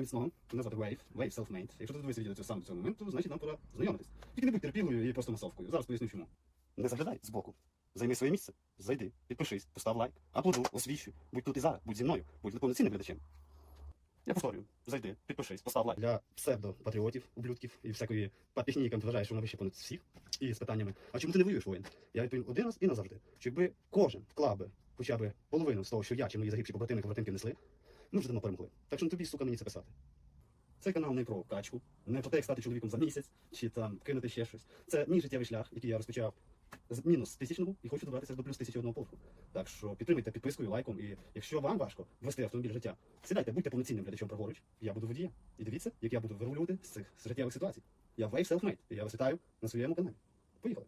міцного. Мене звати Wave, Wave Self-Made. Якщо ти дивишся відео цього саме цього моменту, значить нам пора знайомитись. Тільки не будь терпілою і просто масовкою. Зараз поясню чому. Не заглядай збоку. Займи своє місце, зайди, підпишись, постав лайк, аплодуй, освіщуй. Будь тут і зараз, будь зі мною, будь повноцінним глядачем. Я повторюю, зайди, підпишись, постав лайк. Для псевдопатріотів, ублюдків і всякої папіхні, яка вважає, що вона вище понад всіх, і з питаннями, а чому ти не воюєш воїн? Я відповім один раз і назавжди. Що якби кожен вклав би хоча б половину з того, що я чи мої загибші побратими побратимки несли, ми вже давно перемогли. Так що не тобі, сука, мені це писати. Цей канал не про качку, не про те, як стати чоловіком за місяць, чи там кинути ще щось. Це мій життєвий шлях, який я розпочав з мінус тисячного і хочу добратися до плюс тисячі одного поверху. Так що підтримуйте підпискою, лайком. І якщо вам важко вести автомобіль життя, сідайте, будьте повноцінним глядачем праворуч. Я буду водієм. І дивіться, як я буду вирулювати з цих життєвих ситуацій. Я Wave Self-Made, і я вас вітаю на своєму каналі. Поїхали.